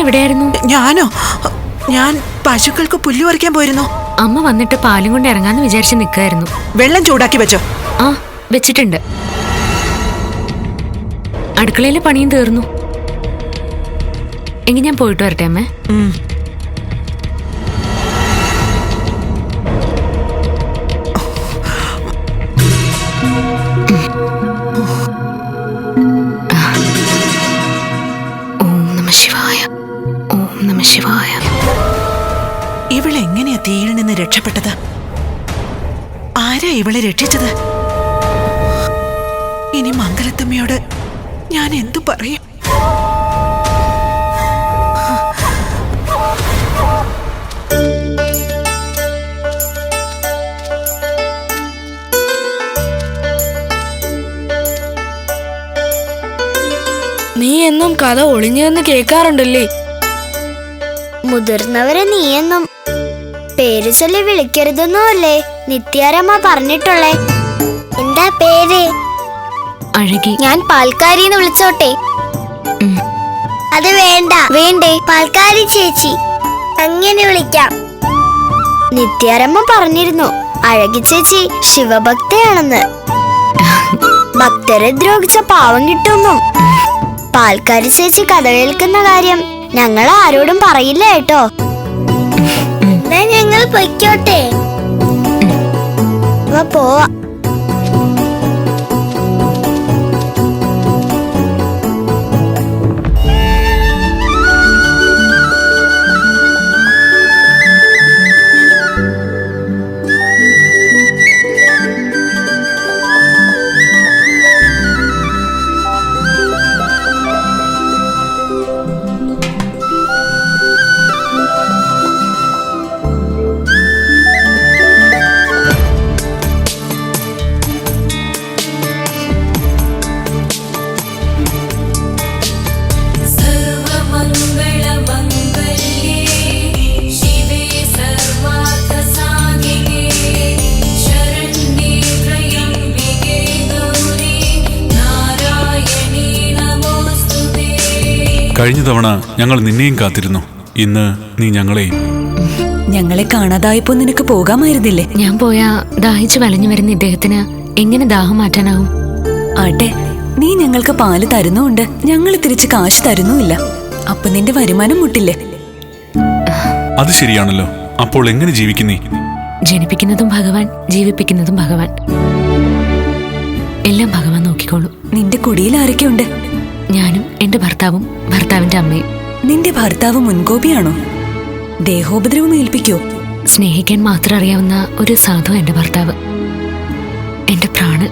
എവിടെയായിരുന്നു? ഞാനോ? ഞാൻ പശുക്കൾക്ക് പുല്ല് പറിക്കാൻ പോയിരുന്നു. അമ്മ വന്നിട്ട് പാലും കൊണ്ട് ഇറങ്ങാന്ന് വിചാരിച്ച് നിൽക്കായിരുന്നു വെള്ളം ചൂടാക്കി വെച്ചോ. ആ വെച്ചിട്ടുണ്ട്. അടുക്കളയിലെ പണിയും തീർന്നു. എങ്കിൽ ഞാൻ പോയിട്ട് വരട്ടെ അമ്മേ? ഓ നമ ശിവായ. നമ ശിവായ ഇവളെങ്ങനെയാ തീയിൽ നിന്ന് രക്ഷപ്പെട്ടത്? ആരാ ഇവളെ രക്ഷിച്ചത്? ഇനി മംഗലത്തമ്മയോട് ഞാൻ എന്തു പറയും? നീ എന്നും കഥ ഒളിഞ്ഞെന്ന് കേൾക്കാറുണ്ടല്ലേ? മുതിർന്നവരെ നീയെന്നും. പേര് ചൊല്ലി വിളിക്കരുതെന്നും അല്ലേ നിത്യാരമ്മ പറഞ്ഞിട്ടുള്ളേ? എന്താ പേര്? അഴകി. ഞാൻ പാൽക്കാരിന്ന് വിളിച്ചോട്ടെ. അത് വേണ്ട. വേണ്ടേ? പാൽക്കാരി ചേച്ചി അങ്ങനെ വിളിക്കാം. നിത്യാരമ്മ പറഞ്ഞിരുന്നു അഴകി ചേച്ചി ശിവഭക്തയാണെന്ന്. ഭക്തരെ ദ്രോഹിച്ച പാവം കിട്ടുന്നു പാൽക്കാരി ചേച്ചി കഥ കേൾക്കുന്ന കാര്യം ഞങ്ങൾ ആരോടും പറയില്ല കേട്ടോ. ഞങ്ങൾ പൊയ്ക്കോട്ടെ. പോവാ. കഴിഞ്ഞ തവണ ഞങ്ങൾ നിന്നെയും കാത്തിരുന്നു. ഇന്ന് നീ ഞങ്ങളെയും. ഞങ്ങളെ കാണാതായപ്പോ നിനക്ക് പോകാമായിരുന്നില്ലേ? ഞാൻ പോയാ ദാഹിച്ചു വലഞ്ഞു വരുന്ന ഇദ്ദേഹത്തിന് എങ്ങനെ ദാഹം മാറ്റാനാവും? ആട്ടെ നീ ഞങ്ങൾക്ക് പാൽ തരുന്നുണ്ട് ഞങ്ങൾ തിരിച്ച് കാശ് തരുന്നുമില്ല. അപ്പൊ നിന്റെ വരുമാനം മുട്ടില്ലേ? അത് ശരിയാണല്ലോ. അപ്പോൾ എങ്ങനെ ജീവിക്കുന്നേ? ജനിപ്പിക്കുന്നതും ഭഗവാൻ ജീവിപ്പിക്കുന്നതും ഭഗവാൻ. എല്ലാം ഭഗവാൻ നോക്കിക്കോളും. നിന്റെ കുടിയിൽ ആരൊക്കെയുണ്ട്? ഞാനും എന്റെ ഭർത്താവും ഭർത്താവിന്റെ അമ്മയും. നിന്റെ ഭർത്താവ് മുൻകോപിയാണോ? ദേഹോപദ്രവം ഏൽപ്പിക്കോ? സ്നേഹിക്കാൻ മാത്രം അറിയാവുന്ന ഒരു സാധു എന്റെ ഭർത്താവ്. എന്റെ പ്രാണൻ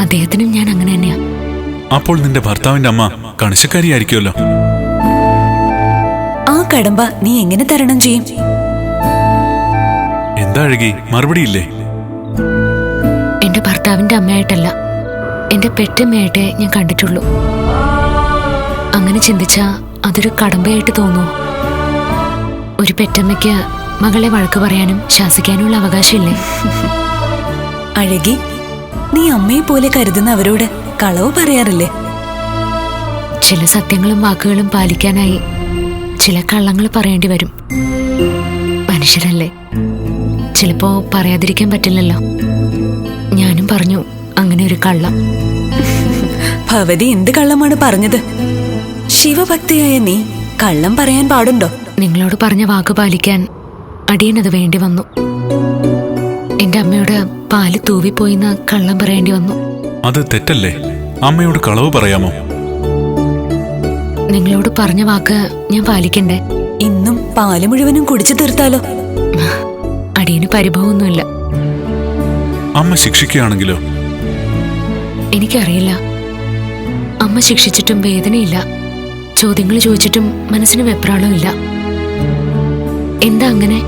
അദ്ദേഹത്തിനും ഞാൻ അങ്ങനെ തന്നെയാ. അപ്പോൾ നിന്റെ ഭർത്താവിന്റെ അമ്മ കണിശക്കാരിയായിരിക്കുമല്ലോ? ആ കടമ്പ നീ എങ്ങനെ തരണം ചെയ്യും? എന്താ അഴകി? മറുപടിയില്ലേ? എന്റെ ഭർത്താവിന്റെ അമ്മയായിട്ടല്ല. എന്റെ പെറ്റമ്മയായിട്ടേ ഞാൻ കണ്ടിട്ടുള്ളൂ. അങ്ങനെ ചിന്തിച്ചാ അതൊരു കടമ്പയായിട്ട് തോന്നുമോ ഒരു പെറ്റമ്മയ്ക്ക് മകളെ വഴക്ക് പറയാനും ശാസിക്കാനുമുള്ള അവകാശമില്ലേ? അഴകി നീ അമ്മയെ പോലെ കരുതുന്ന അവരോട് കളവ് പറയാറില്ലേ? ചില സത്യങ്ങളും വാക്കുകളും പാലിക്കാനായി ചില കള്ളങ്ങൾ പറയേണ്ടി വരും. മനുഷ്യരല്ലേ? ചിലപ്പോ പറയാതിരിക്കാൻ പറ്റില്ലല്ലോ. ഞാനും പറഞ്ഞു അങ്ങനെ ഒരു കള്ളം. ഭവതി എന്ത് കള്ളമാണ് പറഞ്ഞത്? ശിവഭക്തിയായ നീ കള്ളം പറയാൻ പാടുണ്ടോ? നിങ്ങളോട് പറഞ്ഞ വാക്ക് പാലിക്കാൻ അടിയനത് വേണ്ടി വന്നു. എന്റെ അമ്മയുടെ പാൽ തൂവിപ്പോയിന്ന് കള്ളം പറയേണ്ടി വന്നു. അത് തെറ്റല്ലേ? അമ്മയോട് കളവ് പറയാമോ? നിങ്ങളോട് പറഞ്ഞ വാക്ക് ഞാൻ പാലിക്കണ്ടേ? ഇന്നും പാൽ മുഴുവനും കുടിച്ചു തീർത്താലോ? അടിയന് പരിഭവമൊന്നുമില്ല. അമ്മ ശിക്ഷിക്കുകയാണെങ്കിലോ? എനിക്കറിയില്ല. അമ്മ ശിക്ഷിച്ചിട്ടും വേദനയില്ല. ചോദ്യങ്ങൾ ചോദിച്ചിട്ടും മനസ്സിന് വെപ്രാളമില്ല എന്താ അങ്ങനെ?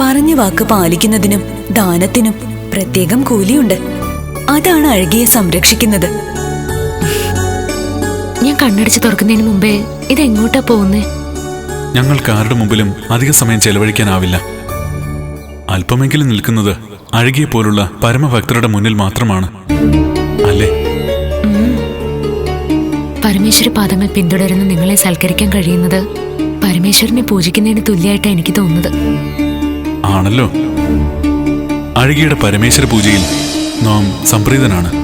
പറഞ്ഞ വാക്ക് പാലിക്കുന്നതിനും ദാനത്തിനും പ്രത്യേകം കൂലിയുണ്ട്. അതാണ് അഴകിയെ സംരക്ഷിക്കുന്നത്. ഞാൻ കണ്ണടച്ച് തുറക്കുന്നതിന് മുമ്പേ ഇത് എങ്ങോട്ടാ പോകുന്നേ? ഞങ്ങൾ ആരുടെ മുമ്പിലും അധിക സമയം ചെലവഴിക്കാനാവില്ല. അല്പമെങ്കിലും നിൽക്കുന്നത് അഴകിയെ പോലുള്ള പരമഭക്തരുടെ മുന്നിൽ മാത്രമാണ്. പരമേശ്വര പാദങ്ങൾ പിന്തുടരുന്ന നിങ്ങളെ സൽക്കരിക്കാൻ കഴിയുന്നത് പരമേശ്വരനെ പൂജിക്കുന്നതിന് തുല്യമായിട്ടാണ് എനിക്ക് തോന്നുന്നത്. ആണല്ലോ. അഴുകിയുടെ പരമേശ്വര പൂജയിൽ നാം സംപ്രീതനാണ്.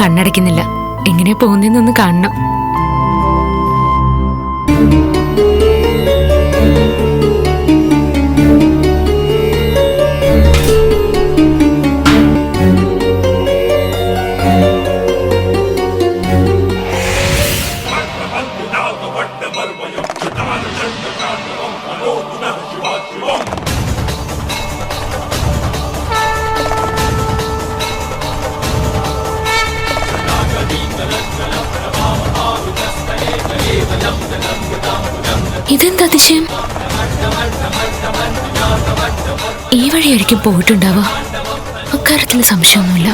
കണ്ണടയ്ക്കുന്നില്ല. എങ്ങനെ പോകുന്നതെന്നൊന്ന് കാണണം. ഇതെന്താ അതിശയം? ഈ വഴിയായിരിക്കും പോയിട്ടുണ്ടാവുക. അക്കാര്യത്തിൽ സംശയമൊന്നുമില്ല.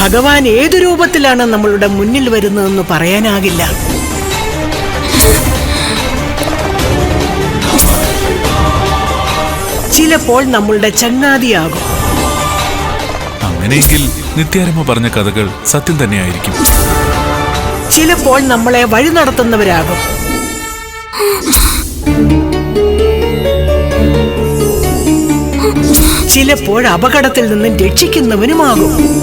ഭഗവാൻ ഏതു രൂപത്തിലാണ് നമ്മളുടെ മുന്നിൽ വരുന്നതെന്ന് പറയാനാകില്ല. ചിലപ്പോൾ നമ്മളുടെ ചങ്ങാതിയാകും. അങ്ങനെയെങ്കിൽ നിത്യാരമ്മ പറഞ്ഞ കഥകൾ സത്യം തന്നെയായിരിക്കും. ചിലപ്പോൾ നമ്മളെ വഴി നടത്തുന്നവരാകും. ചിലപ്പോൾ അപകടത്തിൽ നിന്നും രക്ഷിക്കുന്നവനുമാകും.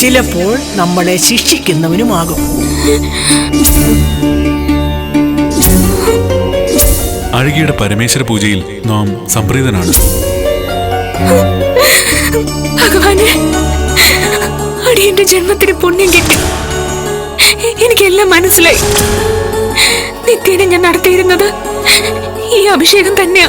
ചിലപ്പോൾ നമ്മളെ ശിക്ഷിക്കുന്നവനുമാകും. അഴകിയുടെ പരമേശ്വര പൂജയിൽ നാം സംപ്രീതനാണ്. ഭഗവാനെ അടിയന്റെ ജന്മത്തിന് പുണ്യം കിട്ടി എനിക്കെല്ലാം മനസ്സിലായി. നിത്യേന ഞാൻ നടത്തിയിരുന്നത് ഈ അഭിഷേകം തന്നെയാ.